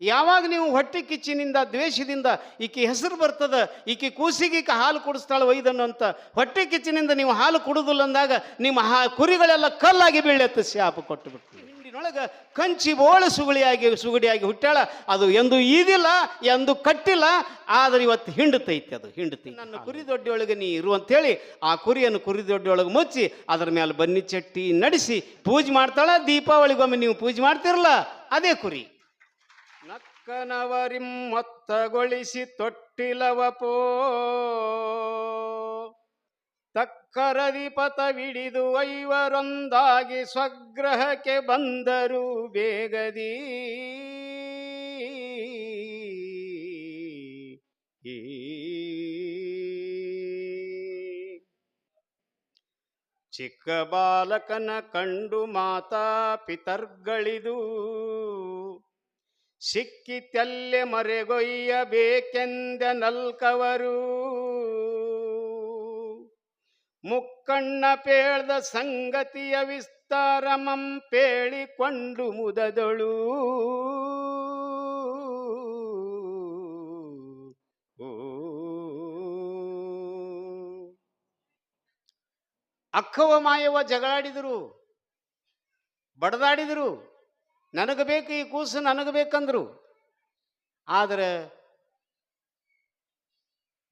ಯಾವಾಗ ನೀವು ಹೊಟ್ಟೆ ಕಿಚ್ಚಿನಿಂದ ದ್ವೇಷದಿಂದ ಈಕೆ ಹೆಸರು ಬರ್ತದ ಈಕೆ ಕೂಸಿಗೆ ಈಕೆ ಹಾಲು ಕುಡಿಸ್ತಾಳೆ ಒಯ್ದನು ಅಂತ ಹೊಟ್ಟೆ ಕಿಚ್ಚಿನಿಂದ ನೀವು ಹಾಲು ಕುಡುದಿಲ್ಲ ಅಂದಾಗ ನಿಮ್ಮ ಹಾ ಕುರಿಗಳೆಲ್ಲ ಕಲ್ಲಾಗಿ ಬೀಳತ್ತೆ ಶಾಪ ಕೊಟ್ಟು ಬಿಟ್ಟು ಹಿಂಡಿನೊಳಗೆ ಕಂಚಿ ಬೋಳ ಸುಗುಳಿಯಾಗಿ ಸುಗುಡಿಯಾಗಿ ಹುಟ್ಟಾಳ ಅದು ಎಂದು ಈದಿಲ್ಲ ಎಂದು ಕಟ್ಟಿಲ್ಲ ಆದ್ರೆ ಇವತ್ತು ಹಿಂಡತೈತಿ ಅದು ಹಿಂಡುತ್ತೆ. ನನ್ನ ಕುರಿ ದೊಡ್ಡೊಳಗೆ ನೀ ಇರು ಅಂತೇಳಿ ಆ ಕುರಿಯನ್ನು ಕುರಿ ದೊಡ್ಡೊಳಗೆ ಮುಚ್ಚಿ ಅದರ ಮೇಲೆ ಬನ್ನಿ ಚಟ್ಟಿ ನಡೆಸಿ ಪೂಜೆ ಮಾಡ್ತಾಳ. ದೀಪಾವಳಿಗೊಮ್ಮೆ ನೀವು ಪೂಜೆ ಮಾಡ್ತಿರಲ್ಲ ಅದೇ ಕುರಿ. ನಕ್ಕನವರಿಂ ತೊಟ್ಟಿಲವಪೋ ತೊಟ್ಟಿಲವ ಪೋ. ತಕ್ಕರದಿ ಪಥವಿಡಿದು ಐವರೊಂದಾಗಿ ಸ್ವಗ್ರಹಕ್ಕೆ ಬಂದರು ಬೇಗದಿ. ಚಿಕ್ಕ ಬಾಲಕನ ಕಂಡು ಮಾತಾ ಪಿತರ್ಗಳಿದು. ಸಿಕ್ಕಿತೆಲ್ಲೆ ಮರೆಗೊಯ್ಯಬೇಕೆಂದ ನಲ್ಕವರು. ಮುಕ್ಕಣ್ಣ ಪೇಳ್ದ ಸಂಗತಿಯ ವಿಸ್ತಾರಮಂ ಪೇಳಿಕೊಂಡು ಮುದದಳು. ಅಕ್ಕವ ಮಾಯವ ಜಗಳಾಡಿದರು ಬಡದಾಡಿದರು. ನನಗೆ ಬೇಕು ಈ ಕೂಸು ನನಗೆ ಬೇಕಂದ್ರು. ಆದರೆ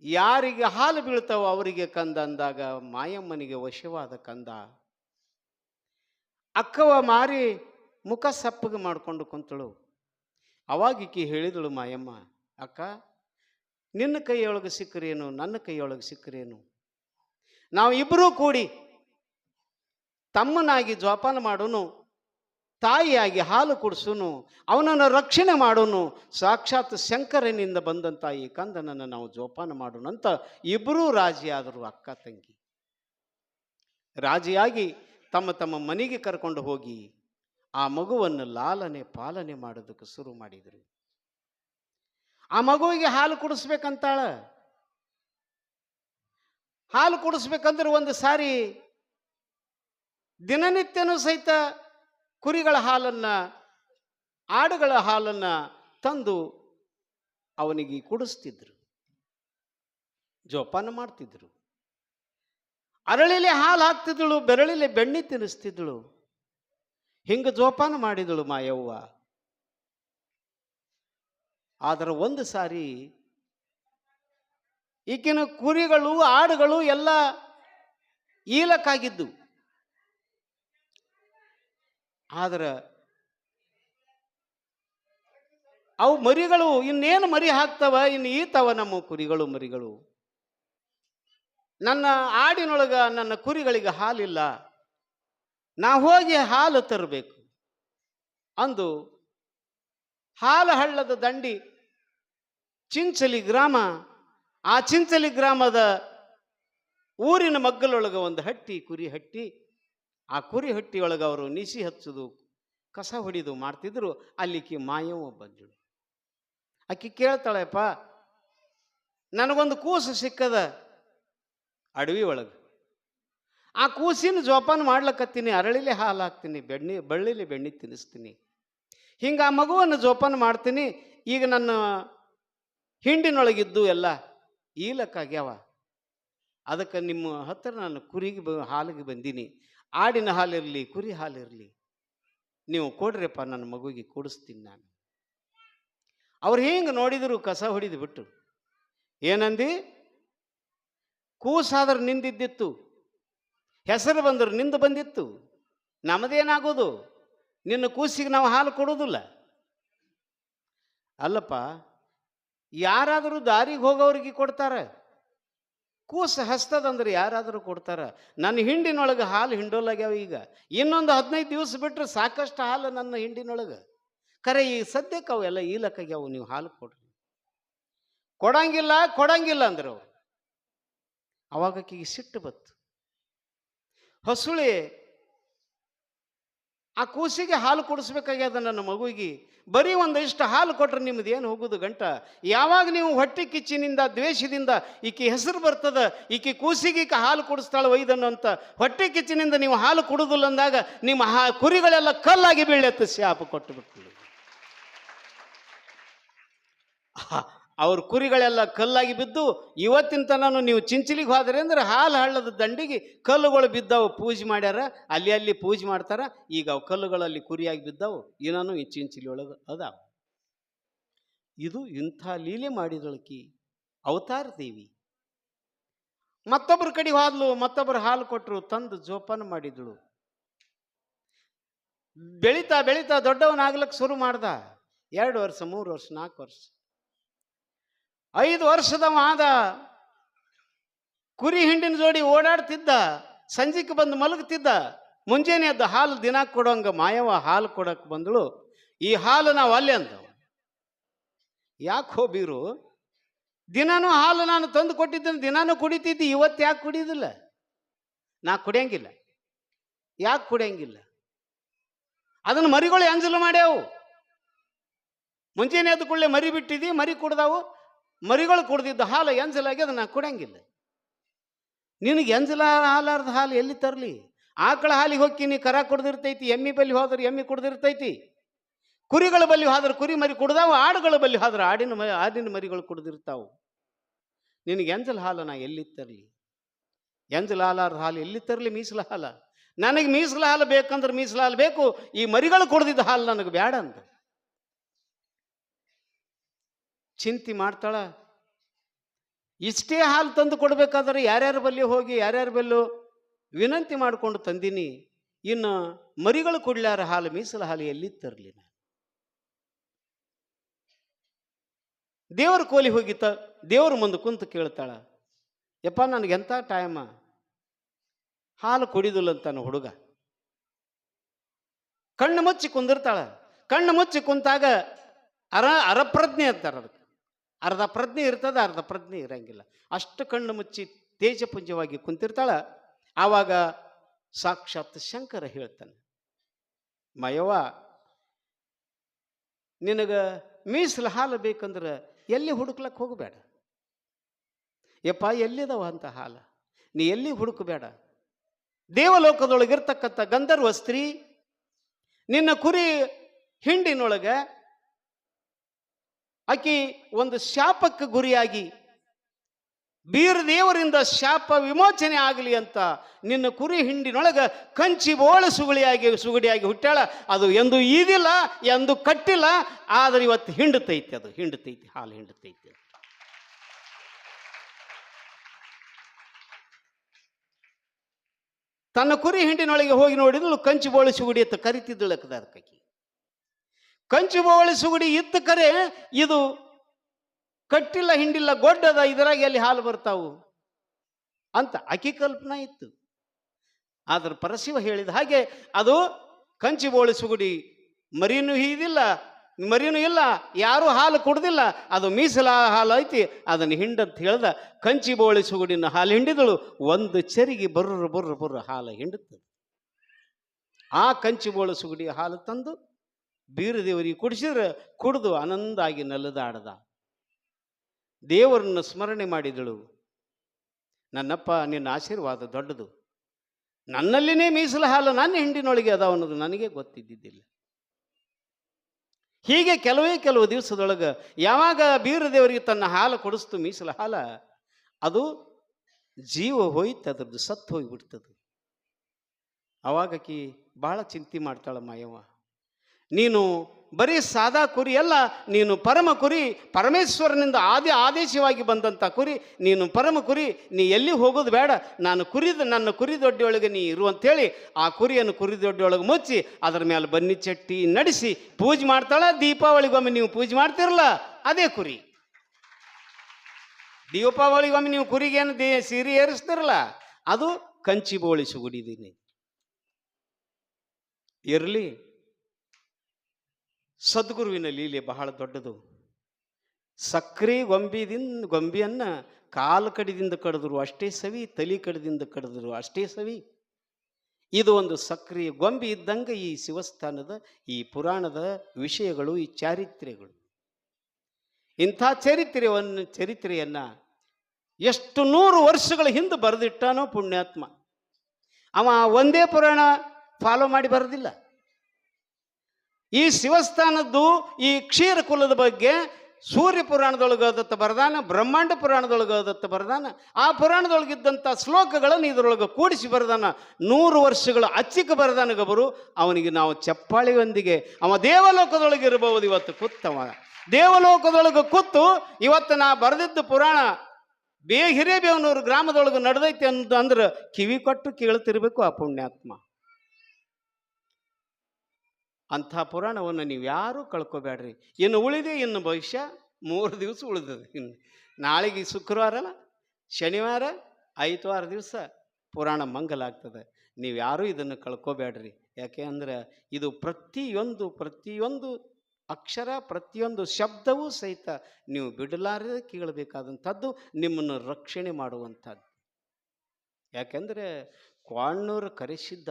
ಯಾರಿಗೆ ಹಾಲು ಬೀಳ್ತಾವೋ ಅವರಿಗೆ ಕಂದ ಅಂದಾಗ ಮಾಯಮ್ಮನಿಗೆ ವಶವಾದ ಕಂದ. ಅಕ್ಕವ ಮಾರಿ ಮುಖ ಸಪ್ಪಗೆ ಮಾಡಿಕೊಂಡು ಕುಂತಳು. ಅವಾಗಿಕಿ ಹೇಳಿದಳು, ಮಾಯಮ್ಮ, ಅಕ್ಕ, ನಿನ್ನ ಕೈಯೊಳಗೆ ಸಿಕ್ಕರೇನು, ನನ್ನ ಕೈಯೊಳಗೆ ಸಿಕ್ಕರೇನು? ನಾವು ಇಬ್ಬರೂ ಕೂಡಿ ತಮ್ಮನಾಗಿ ಜೋಪಾನ ಮಾಡೋನು ತಾಯಿಯಾಗಿ ಹಾಲು ಕುಡಿಸುನು, ಅವನನ್ನು ರಕ್ಷಣೆ ಮಾಡೋನು. ಸಾಕ್ಷಾತ್ ಶಂಕರನಿಂದ ಬಂದಂಥ ಈ ಕಂದನನ್ನು ನಾವು ಜೋಪಾನ ಮಾಡೋಣ ಅಂತ ಇಬ್ಬರೂ ರಾಜಿಯಾದರು ಅಕ್ಕ, ತಂಗಿ. ರಾಜಿಯಾಗಿ ತಮ್ಮ ತಮ್ಮ ಮನೆಗೆ ಕರ್ಕೊಂಡು ಹೋಗಿ ಆ ಮಗುವನ್ನು ಲಾಲನೆ ಪಾಲನೆ ಮಾಡೋದಕ್ಕೆ ಶುರು ಮಾಡಿದರು. ಆ ಮಗುವಿಗೆ ಹಾಲು ಕುಡಿಸ್ಬೇಕಂತಾಳ? ಹಾಲು ಕುಡಿಸ್ಬೇಕಂದ್ರೆ ಒಂದು ಸಾರಿ ದಿನನಿತ್ಯನೂ ಸಹಿತ ಕುರಿಗಳ ಹಾಲನ್ನು, ಆಡುಗಳ ಹಾಲನ್ನು ತಂದು ಅವನಿಗೆ ಕುಡಿಸ್ತಿದ್ರು. ಜೋಪಾನ ಮಾಡ್ತಿದ್ರು. ಅರಳಿಲೆ ಹಾಲು ಹಾಕ್ತಿದ್ದಳು ಬೆರಳಿಲೆ ಬೆಣ್ಣೆ ತಿನ್ನಿಸ್ತಿದ್ದಳು ಹಿಂಗೆ ಜೋಪಾನ ಮಾಡಿದಳು ಮಾಯವ್ವ. ಆದರೆ ಒಂದು ಸಾರಿ ಈಗಿನ ಕುರಿಗಳು, ಆಡುಗಳು ಎಲ್ಲ ಈಲಕ್ಕಾಗಿದ್ದು. ಆದ್ರೆ ಅವು ಮರಿಗಳು, ಇನ್ನೇನು ಮರಿ ಹಾಕ್ತವ? ಇನ್ನು ಈತವ ನಮ್ಮ ಕುರಿಗಳು ಮರಿಗಳು. ನನ್ನ ಆಡಿನೊಳಗ ನನ್ನ ಕುರಿಗಳಿಗೆ ಹಾಲಿಲ್ಲ. ನಾ ಹೋಗಿ ಹಾಲು ತರಬೇಕು ಅಂದು ಹಾಲು ಹಳ್ಳದ ದಂಡಿ ಚಿಂಚಲಿ ಗ್ರಾಮ, ಆ ಚಿಂಚಲಿ ಗ್ರಾಮದ ಊರಿನ ಮಗ್ಗಲೊಳಗೆ ಒಂದು ಹಟ್ಟಿ, ಕುರಿ ಹಟ್ಟಿ ಆ ಕುರಿ ಹಟ್ಟಿಯೊಳಗೆ ಅವರು ನಿಸಿ ಹಚ್ಚೋದು, ಕಸ ಹೊಡಿದು ಮಾಡ್ತಿದ್ರು ಅಲ್ಲಿಕಿ ಮಾಯವ್ವ ಬಂದಳು ಆಕಿ ಕೇಳ್ತಾಳೆಪ್ಪ ನನಗೊಂದು ಕೂಸು ಸಿಕ್ಕದ ಅಡವಿ ಒಳಗೆ. ಆ ಕೂಸಿನ ಜೋಪಾನ ಮಾಡ್ಲಕತ್ತೀನಿ, ಅರಳಿಲಿ ಹಾಲು ಹಾಕ್ತೀನಿ, ಬೆಣ್ಣೆ, ಬಳ್ಳಿಲಿ ಬೆಣ್ಣೆ ತಿನ್ನಿಸ್ತೀನಿ. ಹಿಂಗೆ ಆ ಮಗುವನ್ನು ಜೋಪಾನ ಮಾಡ್ತೀನಿ, ಈಗ ನನ್ನ ಹಿಂಡಿನೊಳಗಿದ್ದು ಎಲ್ಲ ಈಲಕ್ಕಾಗ್ಯಾವ. ಅದಕ್ಕೆ ನಿಮ್ಮ ಹತ್ತಿರ ನಾನು ಕುರಿಗೆ ಬ, ಹಾಲಿಗೆ ಬಂದೀನಿ. ಆಡಿನ ಹಾಲಿರಲಿ ಕುರಿ ಹಾಲಿರಲಿ ನೀವು ಕೊಡ್ರಿಪ್ಪ ನನ್ನ ಮಗುವಿಗೆ ಕೊಡಿಸ್ತೀನಿ ನಾನು. ಅವ್ರು ಹಿಂಗೆ ನೋಡಿದರು ಕಸ ಹೊಡಿದು ಬಿಟ್ಟು, ಏನಂದಿ? ಕೂಸಾದ್ರೆ ನಿಂದಿದ್ದಿತ್ತು, ಹೆಸರು ಬಂದರು ನಿಂದು ಬಂದಿತ್ತು, ನಮ್ಮದೇನಾಗೋದು? ನಿನ್ನ ಕೂಸಿಗೆ ನಾವು ಹಾಲು ಕೊಡೋದಿಲ್ಲ ಅಲ್ಲಪ್ಪ, ಯಾರಾದರೂ ದಾರಿಗೆ ಹೋಗೋರಿಗೆ ಕೊಡ್ತಾರೆ? ಕೂಸು ಹಸ್ತದಂದ್ರೆ ಯಾರಾದರೂ ಕೊಡ್ತಾರ? ನನ್ನ ಹಿಂಡಿನೊಳಗೆ ಹಾಲು ಹಿಂಡೋಲಾಗ್ಯಾವ ಈಗ. ಇನ್ನೊಂದು ಹದಿನೈದು ದಿವಸ ಬಿಟ್ಟರೆ ಸಾಕಷ್ಟು ಹಾಲು ನನ್ನ ಹಿಂಡಿನೊಳಗೆ. ಖರೆ ಈ ಸದ್ಯಕ್ಕೆ ಅವೆಲ್ಲ ಈಲಕ್ಕಾಗ್ಯಾವು? ನೀವು ಹಾಲು ಕೊಡ್ರಿ. ಕೊಡಂಗಿಲ್ಲ ಕೊಡಂಗಿಲ್ಲ ಅಂದ್ರೆ ಅವರು. ಅವಾಗಕ್ಕೆ ಸಿಟ್ಟು ಬತ್ತು ಹಸುಳಿ ಆ ಕೂಸಿಗೆ ಹಾಲು ಕುಡಿಸ್ಬೇಕಾಗ್ಯದ ನನ್ನ ಮಗುವಿಗೆ. ಬರೀ ಒಂದಿಷ್ಟು ಹಾಲು ಕೊಟ್ರೆ ನಿಮ್ದು ಏನು ಹೋಗುದು ಗಂಟ? ಯಾವಾಗ ನೀವು ಹೊಟ್ಟೆ ಕಿಚ್ಚಿನಿಂದ, ದ್ವೇಷದಿಂದ ಈಕೆ ಹೆಸರು ಬರ್ತದ? ಈಕೆ ಕೂಸಿಗೆ ಈಕೆ ಹಾಲು ಕುಡಿಸ್ತಾಳೆ ಒಯ್ದನ್ನು ಅಂತ ಹೊಟ್ಟೆ ಕಿಚ್ಚಿನಿಂದ ನೀವು ಹಾಲು ಕುಡುದಿಲ್ಲ ಅಂದಾಗ ನಿಮ್ಮ ಹಾ ಕುರಿಗಳೆಲ್ಲ ಕಲ್ಲಾಗಿ ಬೀಳತ್ತೆ ಶಾಪ ಕೊಟ್ಟು ಬಿಟ್ಟು ಅವ್ರ ಕುರಿಗಳೆಲ್ಲ ಕಲ್ಲಾಗಿ ಬಿದ್ದು ಇವತ್ತಿನ ತನೂ ನೀವು ಚಿಂಚಲಿಗೆ ಹೋದ್ರೆ ಅಂದ್ರೆ ಹಾಲು ಹಳ್ಳದ ದಂಡಿಗೆ ಕಲ್ಲುಗಳು ಬಿದ್ದವು, ಪೂಜೆ ಮಾಡ್ಯಾರ. ಅಲ್ಲಿ ಅಲ್ಲಿ ಪೂಜೆ ಮಾಡ್ತಾರ. ಈಗ ಅವು ಕಲ್ಲುಗಳಲ್ಲಿ ಕುರಿಯಾಗಿ ಬಿದ್ದವು. ಇನ್ನೂ ಈ ಚಿಂಚಲಿ ಒಳಗೆ ಅದಾವ. ಇದು ಇಂಥ ಲೀಲೆ ಮಾಡಿದಳಕಿ ಅವತಾರ ದೇವಿ. ಮತ್ತೊಬ್ಬರ ಕಡೆ ಹೋದ್ಲು, ಮತ್ತೊಬ್ಬರು ಹಾಲು ಕೊಟ್ಟರು ತಂದು ಜೋಪಾನ ಮಾಡಿದಳು. ಬೆಳೀತಾ ಬೆಳೀತಾ ದೊಡ್ಡವನಾಗ್ಲಿಕ್ಕೆ ಶುರು ಮಾಡ್ದ. ಎರಡು ವರ್ಷ, ಮೂರು ವರ್ಷ, ನಾಲ್ಕು ವರ್ಷ. ಐದು ವರ್ಷದವ ಆದ. ಕುರಿ ಹಿಂಡಿನ ಜೋಡಿ ಓಡಾಡ್ತಿದ್ದ. ಸಂಜೆಗೆ ಬಂದು ಮಲಗ್ತಿದ್ದ. ಮುಂಜಾನೆ ಅದು ಹಾಲು ದಿನ ಕೊಡೋಂಗ ಮಾಯವ ಹಾಲು ಕೊಡಕ್ಕೆ ಬಂದಳು. ಈ ಹಾಲು ನಾವು ಅಲ್ಲಿ ಅಂದವು. ಯಾಕೆ ಹೋಗಿರು ದಿನಾನು ಹಾಲು ನಾನು ತಂದು ಕೊಟ್ಟಿದ್ದೇನೆ ದಿನಾನು ಕುಡಿತಿದ್ದಿ, ಇವತ್ತು ಯಾಕೆ ಕುಡಿಯೋದಿಲ್ಲ ನಾ ಕುಡಿಯಂಗಿಲ್ಲ. ಯಾಕೆ ಕುಡಿಯಂಗಿಲ್ಲ? ಅದನ್ನು ಮರಿಗಳು ಅಂಜಲು ಮಾಡ್ಯಾವು. ಮುಂಜಾನೆ ಎದ್ದು ಕೂಡಲೇ ಮರಿ ಬಿಟ್ಟಿದ್ದಿ, ಮರಿ ಕುಡ್ದಾವು. ಮರಿಗಳು ಕುಡ್ದಿದ್ದ ಹಾಲು ಎಂಜಲಾಗಿ ಅದನ್ನ ಕುಡಿಯಂಗಿಲ್ಲ. ನಿನಗೆ ಎಂಜಲ ಹಾಲಾರ್ದ ಹಾಲು ಎಲ್ಲಿ ತರಲಿ? ಆಕಳ ಹಾಲಿಗೆ ಹೋಗಿ ನೀ ಕರ ಕುಡ್ದಿರ್ತೈತಿ, ಎಮ್ಮಿ ಬಲ್ಲಿ ಹೋದ್ರೆ ಎಮ್ಮಿ ಕುಡ್ದಿರ್ತೈತಿ. ಕುರಿಗಳ ಬಲ್ಲಿ ಹೋದ್ರೆ ಕುರಿ ಮರಿ ಕುಡ್ದಾವು, ಆಡುಗಳ ಬಲ್ಲಿ ಹೋದ್ರೆ ಆಡಿನ ಮ, ಆಡಿನ ಮರಿಗಳು ಕುಡ್ದಿರ್ತಾವು. ನಿನಗೆ ಎಂಜಲ ಹಾಲು ನಾ ಎಲ್ಲಿ ತರಲಿ? ಎಂಜಲ ಹಾಲಾರ್ದ ಹಾಲು ಎಲ್ಲಿ ತರಲಿ ಮೀಸಲ ಹಾಲ? ನನಗೆ ಮೀಸಲ ಹಾಲು ಬೇಕಂದ್ರೆ ಮೀಸಲ ಹಾಲು ಬೇಕು, ಈ ಮರಿಗಳು ಕುಡ್ದಿದ್ದ ಹಾಲು ನನಗೆ ಬೇಡ ಅಂದ ಚಿಂತೆ ಮಾಡ್ತಾಳ. ಇಷ್ಟೇ ಹಾಲು ತಂದು ಕೊಡ್ಬೇಕಾದ್ರೆ ಯಾರ್ಯಾರ ಬಲ್ಲಿ ಹೋಗಿ ಯಾರ್ಯಾರ ಬಲ್ಲೋ ವಿನಂತಿ ಮಾಡಿಕೊಂಡು ತಂದೀನಿ. ಇನ್ನು ಮರಿಗಳು ಕೊಡ್ಲಾರ ಹಾಲು ಮೀಸಲು ಹಾಲು ಎಲ್ಲಿ ತರಲಿ ನಾನು? ದೇವರ ಕೋಲಿ ಹೋಗಿತ್ತ, ದೇವ್ರ ಮುಂದೆ ಕುಂತು ಕೇಳ್ತಾಳ. ಯಪ್ಪ ನನಗೆಂಥ ಟೈಮ ಹಾಲು ಕುಡಿದಿಲ್ಲ ಅಂತಾನ ಹುಡುಗ. ಕಣ್ಣು ಮುಚ್ಚಿ ಕುಂದಿರ್ತಾಳ. ಕಣ್ಣು ಮುಚ್ಚಿ ಕುಂತಾಗ ಅರ ಅರಪ್ರಜ್ಞೆ ಅಂತಾರ ಅದಕ್ಕೆ. ಅರ್ಧ ಪ್ರಜ್ಞೆ ಇರ್ತದೆ, ಅರ್ಧ ಪ್ರಜ್ಞೆ ಇರಂಗಿಲ್ಲ. ಅಷ್ಟು ಕಣ್ಣು ಮುಚ್ಚಿ ತೇಜಪುಂಜವಾಗಿ ಕುಂತಿರ್ತಾಳ, ಆವಾಗ ಸಾಕ್ಷಾತ್ ಶಂಕರ ಹೇಳ್ತಾನೆ, ಮಯವ್ವ, ನಿನಗೆ ಮೀಸಲು ಹಾಲು ಬೇಕಂದ್ರೆ ಎಲ್ಲಿ ಹುಡುಕ್ಲಕ್ಕೆ ಹೋಗಬೇಡ? ಯಪ್ಪ, ಎಲ್ಲಿದವ ಅಂತ ಹಾಲು? ನೀ ಎಲ್ಲಿ ಹುಡುಕಬೇಡ? ದೇವಲೋಕದೊಳಗಿರ್ತಕ್ಕಂಥ ಗಂಧರ್ವ ಸ್ತ್ರೀ, ನಿನ್ನ ಕುರಿ ಹಿಂಡಿನೊಳಗೆ ಆಕಿ ಒಂದು ಶಾಪಕ್ಕೆ ಗುರಿಯಾಗಿ ಬೀರದೇವರಿಂದ ಶಾಪ ವಿಮೋಚನೆ ಆಗಲಿ ಅಂತ ನಿನ್ನ ಕುರಿ ಹಿಂಡಿನೊಳಗೆ ಕಂಚಿ ಬೋಳ ಸುಗುಳಿಯಾಗಿ, ಸುಗುಡಿಯಾಗಿ ಹುಟ್ಟಾಳ ಅದು ಎಂದು ಈದಿಲ್ಲ, ಎಂದು ಕಟ್ಟಿಲ್ಲ, ಆದರೆ ಇವತ್ತು ಹಿಂಡುತ್ತೈತಿ ಅದು, ಹಿಂಡುತ್ತೈತಿ, ಹಾಲು ಹಿಂಡುತ್ತೈತಿ. ತನ್ನ ಕುರಿ ಹಿಂಡಿನೊಳಗೆ ಹೋಗಿ ನೋಡಿದಳು ಕಂಚಿ ಬೋಳ ಸುಗುಡಿ ಅಂತ ಕರಿತಿದ್ದಳು ಅದಕ್ಕೆ ಕಂಚು ಬೋವಳಿ ಸುಗುಡಿ ಇತ್ತು ಕರೆ, ಇದು ಕಟ್ಟಿಲ್ಲ ಹಿಂಡಿಲ್ಲ ಗೊಡ್ಡದ ಇದರಾಗ ಎಲ್ಲಿ ಹಾಲು ಬರ್ತಾವು? ಅಂತ ಅಕಿ ಕಲ್ಪನಾ ಇತ್ತು. ಆದ್ರೆ ಪರಶಿವ ಹೇಳಿದ ಹಾಗೆ ಅದು ಕಂಚಿ ಬೋಳಿ ಸುಗುಡಿ ಮರಿನೂ ಹೀದಿಲ್ಲ, ಮರಿನೂ ಇಲ್ಲ, ಯಾರೂ ಹಾಲು ಕುಡ್ದಿಲ್ಲ, ಅದು ಮೀಸಲ ಹಾಲು ಐತಿ, ಅದನ್ನು ಹಿಂಡಂತ ಹೇಳ್ದ ಕಂಚಿ ಬೋಳಿ ಸುಗುಡಿನ ಹಾಲು ಹಿಂಡಿದಳು, ಒಂದು ಚೆರಿಗೆ ಬರ್ರ ಬರ್ರ ಬರ್ರ ಹಾಲು ಹಿಂಡುತ್ತದೆ. ಆ ಕಂಚಿ ಬೋಳಿ ಸುಗುಡಿ ಹಾಲು ತಂದು ಬೀರದೇವರಿಗೆ ಕುಡಿಸಿದ್ರೆ ಕುಡಿದು ಆನಂದಾಗಿ ನಲದಾಡದ ದೇವರನ್ನು ಸ್ಮರಣೆ ಮಾಡಿದಳು. ನನ್ನಪ್ಪ, ನಿನ್ನ ಆಶೀರ್ವಾದ ದೊಡ್ಡದು. ನನ್ನಲ್ಲಿನೇ ಮೀಸಲ ಹಾಲು ನನ್ನ ಹಿಂಡಿನೊಳಗೆ ಅದಾವ ಅನ್ನೋದು ನನಗೆ ಗೊತ್ತಿದ್ದಿದ್ದಿಲ್ಲ. ಹೀಗೆ ಕೆಲವೇ ಕೆಲವು ದಿವಸದೊಳಗೆ ಯಾವಾಗ ಬೀರದೇವರಿಗೆ ತನ್ನ ಹಾಲು ಕೊಡಿಸ್ತು ಮೀಸಲ ಹಾಲ, ಅದು ಜೀವ ಹೋಯ್ತು, ಅದ್ರದ್ದು ಸತ್ತು ಹೋಗಿಬಿಡ್ತದೆ. ಅವಾಗಕಿ ಭಾಳ ಚಿಂತೆ ಮಾಡ್ತಾಳೆ ಮಾಯವ್ವ ನೀನು ಬರೀ ಸಾದಾ ಕುರಿ ಅಲ್ಲ, ನೀನು ಪರಮ ಕುರಿ, ಪರಮೇಶ್ವರನಿಂದ ಆದಿ ಆದೇಶವಾಗಿ ಬಂದಂಥ ಕುರಿ, ನೀನು ಪರಮ ಕುರಿ, ನೀ ಎಲ್ಲಿ ಹೋಗೋದು ಬೇಡ, ನಾನು ಕುರಿದ ನನ್ನ ಕುರಿ ದೊಡ್ಡಿಯೊಳಗೆ ನೀ ಇರು ಅಂತೇಳಿ ಆ ಕುರಿಯನ್ನು ಕುರಿ ದೊಡ್ಡಿಯೊಳಗೆ ಮುಚ್ಚಿ ಅದರ ಮೇಲೆ ಬನ್ನಿ ಚಟ್ಟಿ ನಡೆಸಿ ಪೂಜೆ ಮಾಡ್ತಾಳ. ದೀಪಾವಳಿಗೊಮ್ಮೆ ನೀವು ಪೂಜೆ ಮಾಡ್ತಿರಲ್ಲ, ಅದೇ ಕುರಿ. ದೀಪಾವಳಿಗೊಮ್ಮೆ ನೀವು ಕುರಿಗೇನು ದೇ ಸೀರೆ ಏರಿಸ್ತಿರಲ್ಲ, ಅದು ಕಂಚಿ ಬೋಳಿಸು ಗುಡಿದೀನಿ ಇರಲಿ. ಸದ್ಗುರುವಿನ ಲೀಲೆ ಬಹಳ ದೊಡ್ಡದು. ಸಕ್ರಿ ಗೊಂಬಿದಿಂದ, ಗೊಂಬೆಯನ್ನ ಕಾಲು ಕಡಿದಿಂದ ಕಡಿದ್ರು, ಅಷ್ಟೇ ಸವಿ, ತಲಿ ಕಡಿದಿಂದ ಕಡಿದ್ರು, ಅಷ್ಟೇ ಸವಿ. ಇದು ಒಂದು ಸಕ್ರಿಯ ಗೊಂಬೆ ಇದ್ದಂಗೆ ಈ ಶಿವಸ್ಥಾನದ, ಈ ಪುರಾಣದ ವಿಷಯಗಳು, ಈ ಚಾರಿತ್ರ್ಯಗಳು. ಇಂಥ ಚರಿತ್ರೆಯನ್ನು ಚರಿತ್ರೆಯನ್ನ ಎಷ್ಟು ನೂರು ವರ್ಷಗಳ ಹಿಂದೆ ಬರೆದಿಟ್ಟಾನೋ ಪುಣ್ಯಾತ್ಮ. ಅವ ಒಂದೇ ಪುರಾಣ ಫಾಲೋ ಮಾಡಿ ಬರೋದಿಲ್ಲ. ಈ ಶಿವಸ್ಥಾನದ್ದು ಈ ಕ್ಷೀರ ಕುಲದ ಬಗ್ಗೆ ಸೂರ್ಯ ಪುರಾಣದೊಳಗೆ ಅದತ್ತ ಬರ್ದಾನ, ಬ್ರಹ್ಮಾಂಡ ಪುರಾಣದೊಳಗೆ ಅದತ್ತ ಬರ್ದಾನ, ಆ ಪುರಾಣದೊಳಗಿದ್ದಂಥ ಶ್ಲೋಕಗಳನ್ನು ಇದರೊಳಗೆ ಕೂಡಿಸಿ ಬರದಾನ. ನೂರು ವರ್ಷಗಳು ಅಚ್ಚಿಕ ಬರ್ದಾನ ಗಬರು ಅವನಿಗೆ ನಾವು ಚಪ್ಪಾಳಿಯೊಂದಿಗೆ, ಅವ ದೇವಲೋಕದೊಳಗೆ ಇರಬಹುದು ಇವತ್ತು ಕುತ್ತವ ದೇವಲೋಕದೊಳಗೆ ಕೂತು, ಇವತ್ತು ನಾ ಬರೆದಿದ್ದು ಪುರಾಣ ಬೇ ಹಿರೇಬೇವನೂರು ಗ್ರಾಮದೊಳಗೆ ನಡೆದೈತೆ ಅಂತ ಅಂದ್ರೆ ಕಿವಿ ಕೊಟ್ಟು ಕೇಳ್ತಿರ್ಬೇಕು ಆ ಪುಣ್ಯಾತ್ಮ. ಅಂಥ ಪುರಾಣವನ್ನು ನೀವು ಯಾರೂ ಕಳ್ಕೊಬೇಡ್ರಿ ಇನ್ನು ಉಳಿದೆ ಇನ್ನು ಭವಿಷ್ಯ, ಮೂರು ದಿವಸ ಉಳಿದದೆ ಇನ್ನು ನಾಳೆಗೆ ಶುಕ್ರವಾರ ಅಲ್ಲ ಶನಿವಾರ, ಐತವಾರ ದಿವಸ ಪುರಾಣ ಮಂಗಲ ಆಗ್ತದೆ. ನೀವು ಯಾರೂ ಇದನ್ನು ಕಳ್ಕೊಬೇಡ್ರಿ ಯಾಕೆ ಅಂದರೆ ಇದು ಪ್ರತಿಯೊಂದು ಪ್ರತಿಯೊಂದು ಅಕ್ಷರ, ಪ್ರತಿಯೊಂದು ಶಬ್ದವೂ ಸಹಿತ ನೀವು ಬಿಡಲಾರದ ಕೇಳಬೇಕಾದಂಥದ್ದು ನಿಮ್ಮನ್ನು ರಕ್ಷಣೆ ಮಾಡುವಂಥದ್ದು. ಯಾಕೆಂದರೆ ಕ್ವಾಣ್ಣೂರು ಕರೆಸಿದ್ದ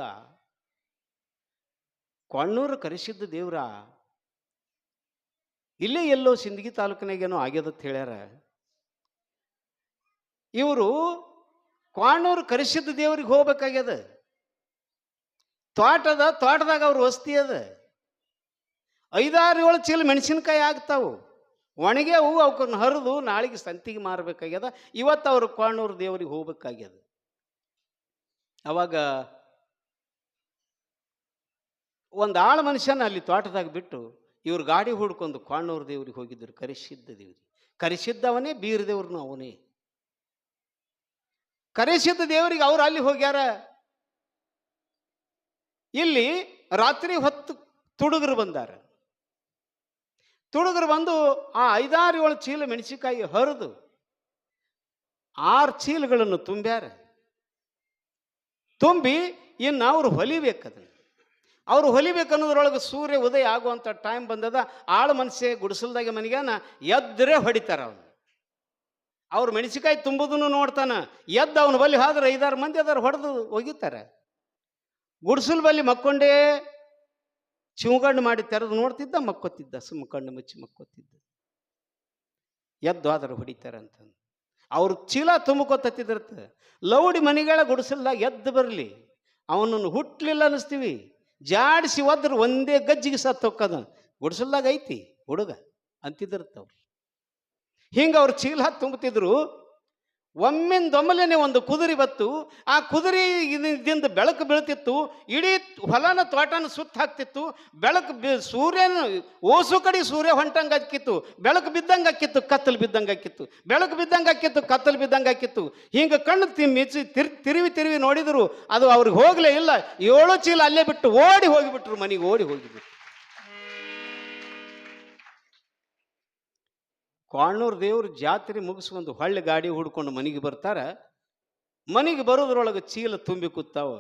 ಕ್ವಾಣ್ಣೂರು ಕರೆಸಿದ್ದ ದೇವ್ರ ಇಲ್ಲೇ ಎಲ್ಲೋ ಸಿಂದಗಿ ತಾಲೂಕಿನಾಗೇನೋ ಅಂತ ಹೇಳ್ಯಾರ. ಇವರು ಕ್ವಾಣೂರು ಕರೆಸಿದ್ದ ದೇವ್ರಿಗೆ ಹೋಗ್ಬೇಕಾಗ್ಯದ. ತೋಟದ, ತೋಟದಾಗ ಅವ್ರ ವಸ್ತಿ ಅದ. ಐದಾರು ಏಳು ಚೀಲ ಮೆಣಸಿನಕಾಯಿ ಆಗ್ತಾವು. ಒಣಗ್ಯಾವು ಅವ್ಕನ್ನ ಹರಿದು ನಾಳೆಗೆ ಸಂತಿಗೆ ಮಾರಬೇಕಾಗ್ಯದ. ಇವತ್ತು ಅವರು ಕಾಣೂರು ದೇವರಿಗೆ ಹೋಗ್ಬೇಕಾಗ್ಯದ. ಅವಾಗ ಒಂದು ಆಳು ಮನುಷ್ಯನ ಅಲ್ಲಿ ತೋಟದಾಗ ಬಿಟ್ಟು ಇವ್ರು ಗಾಡಿ ಹುಡ್ಕೊಂಡು ಕಾಣೋರು ದೇವ್ರಿಗೆ ಹೋಗಿದ್ದರು ಕರೆಸಿದ್ದ ದೇವ್ರಿ. ಕರೆಸಿದ್ದವನೇ ಬೀರ್ ದೇವ್ರನು ಅವನೇ. ಕರೆಸಿದ್ದ ದೇವರಿಗೆ ಅವ್ರು ಅಲ್ಲಿ ಹೋಗ್ಯಾರ ಇಲ್ಲಿ ರಾತ್ರಿ ಹೊತ್ತು ತುಡುಗರು ಬಂದಾರ. ತುಡುಗರು ಬಂದು ಆ ಐದಾರು ಏಳು ಚೀಲ ಮೆಣಸಿನಕಾಯಿ ಹರಿದು ಆರು ಚೀಲಗಳನ್ನು ತುಂಬ್ಯಾರ. ತುಂಬಿ ಇನ್ನು ಅವ್ರು ಹೊಲಿಬೇಕದನ್ನು ಅವ್ರು ಹೊಲಿಬೇಕನ್ನೋದ್ರೊಳಗೆ ಸೂರ್ಯ ಉದಯ ಆಗುವಂಥ ಟೈಮ್ ಬಂದದ, ಆಳು ಮನಸ್ಸೆ ಗುಡಿಸಲ್ದಾಗೆ ಮನೆಗೇನ ಎದ್ರೆ ಹೊಡಿತಾರೆ ಅವನು. ಅವ್ರು ಮೆಣಸಿಕಾಯಿ ತುಂಬುದನ್ನು ನೋಡ್ತಾನೆ, ಎದ್ದು ಅವನು ಬಲ್ಲಿ ಹೋದ್ರೆ ಐದಾರು ಮಂದಿ ಅದರ, ಹೊಡೆದು ಒಗಿತಾರೆ. ಗುಡಿಸಲು ಬಲ್ಲಿ ಮಕ್ಕೊಂಡೇ ಚಿವುಗಣ್ಣು ಮಾಡಿ ತೆರೆದು ನೋಡ್ತಿದ್ದ, ಮಕ್ಕೋತಿದ್ದ ಸುಮ್ಮ ಕಣ್ಣು ಮುಚ್ಚಿ ಮಕ್ಕೋತಿದ್ದ. ಎದ್ದು ಆದ್ರೆ ಅಂತಂದು. ಅವ್ರ ಚೀಲ ತುಂಬಿಕೊತ್ತಿದ್ರತ್ತ ಲೌಡಿ ಮನೆಗಳ ಗುಡಿಸಲ್ದಾಗ ಎದ್ದು ಬರಲಿ. ಅವನನ್ನು ಹುಟ್ಲಿಲ್ಲ ಅನ್ನಿಸ್ತೀವಿ ಜಾಡಿಸಿ ಒದ್ರ ಒಂದೇ ಗಜ್ಜಿಗೆ ಸತ್ತು ಹೊಕ್ಕದ ಗುಡಿಸಲ್ದಾಗ ಐತಿ ಹುಡುಗ ಅಂತಿದ್ರತ್ತವ್ರು ಹಿಂಗೆ ಅವ್ರು ಚೀಲ ತುಂಬುತ್ತಿದ್ರು ಒಮ್ಮಿಂದೊಮ್ಮಲೆನೆ ಒಂದು ಕುದುರೆ ಬತ್ತು, ಆ ಕುದುರೆ ಇದಿಂದ ಬೆಳಕು ಬೀಳ್ತಿತ್ತು, ಇಡೀ ಹೊಲನ ತೋಟನ ಸುತ್ತ ಹಾಕ್ತಿತ್ತು, ಬೆಳಕು ಬಿ, ಸೂರ್ಯನ, ಓಸು ಕಡೆ ಸೂರ್ಯ ಹೊಂಟಂಗೆ ಹಾಕಿತ್ತು ಬೆಳಕು ಬಿದ್ದಂಗೆ ಹಾಕಿತ್ತು ಕತ್ತಲು ಬಿದ್ದಂಗೆ ಹಾಕಿತ್ತು ಬೆಳಕು ಬಿದ್ದಂಗೆ ಹಾಕಿತ್ತು ಕತ್ತಲು ಬಿದ್ದಂಗೆ ಹಾಕಿತ್ತು ಹಿಂಗೆ ಕಣ್ಣು ತಿ, ಮಿಚಿ, ತಿರ್, ತಿರುವಿ ತಿರುವಿ ನೋಡಿದರು, ಅದು ಅವ್ರಿಗೆ ಹೋಗಲೇ ಇಲ್ಲ. ಏಳು ಚೀಲ ಅಲ್ಲೇ ಬಿಟ್ಟು ಓಡಿ ಹೋಗಿಬಿಟ್ರು, ಮನೆಗೆ ಓಡಿ ಹೋಗಿಬಿಟ್ರು. ಕ್ವಾಣ್ಣೂರು ದೇವ್ರ ಜಾತ್ರೆ ಮುಗಿಸ್ಕೊಂಡು ಹಳ್ಳಿ ಗಾಡಿ ಹುಡ್ಕೊಂಡು ಮನೆಗೆ ಬರ್ತಾರ, ಮನೆಗೆ ಬರೋದ್ರೊಳಗೆ ಚೀಲ ತುಂಬಿ ಕೂತಾವ.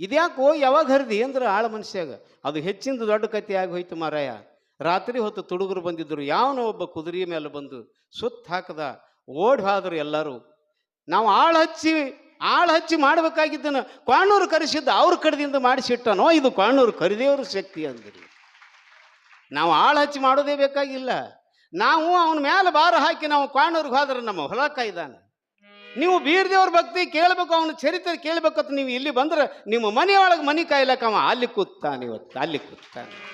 ಇದ್ಯಾಕೋ ಯಾವಾಗ ಹರಿದಿ ಅಂದ್ರೆ ಆಳ ಮನುಷ್ಯಾಗ ಅದು ಹೆಚ್ಚಿಂದ ದೊಡ್ಡ ಕತೆ ಆಗಿ ಹೋಯ್ತು ಮಾರಾಯ. ರಾತ್ರಿ ಹೊತ್ತು ತುಡುಗರು ಬಂದಿದ್ದರು ಯಾವನೋ ಒಬ್ಬ ಕುದುರೆ ಮೇಲೆ ಬಂದು ಸುತ್ತ ಹಾಕದ, ಓಡಿ ಹಾದರು ಎಲ್ಲರೂ. ನಾವು ಆಳು ಹಚ್ಚಿ ಆಳು ಹಚ್ಚಿ ಮಾಡಬೇಕಾಗಿದ್ದನ್ನು ಕ್ವಾಣೂರು ಕರೆಸಿದ್ದ ಅವ್ರ ಕಡೆದಿಂದ ಮಾಡಿಸಿಟ್ಟನೋ, ಇದು ಕ್ವಾಣೂರು ಕರಿದೇವ್ರ ಶಕ್ತಿ ಅಂದ್ರಿ. ನಾವು ಆಳು ಹಚ್ಚಿ ಮಾಡೋದೇ ಬೇಕಾಗಿಲ್ಲ. ನಾವು ಅವನ ಮೇಲೆ ಬಾರ ಹಾಕಿ ನಾವು ಕ್ವಾಣೂರಿಗೆ ಹೋದ್ರೆ ನಮ್ಮ ಹೊಲ ಇದ್ದಾನೆ ನೀವು ಬೀರ್ದೇವ್ರ ಭಕ್ತಿ ಕೇಳಬೇಕು, ಅವನ ಚರಿತ್ರೆ ಕೇಳಬೇಕಂತ ನೀವು ಇಲ್ಲಿ ಬಂದ್ರೆ ನಿಮ್ಮ ಮನೆಯೊಳಗೆ ಮನೆ ಕಾಯ್ಲಕ್ಕ ಅವ. ಅಲ್ಲಿ ಕೂತಾನೆ ಇವತ್ತು, ಅಲ್ಲಿ ಕೂತಾನೆ.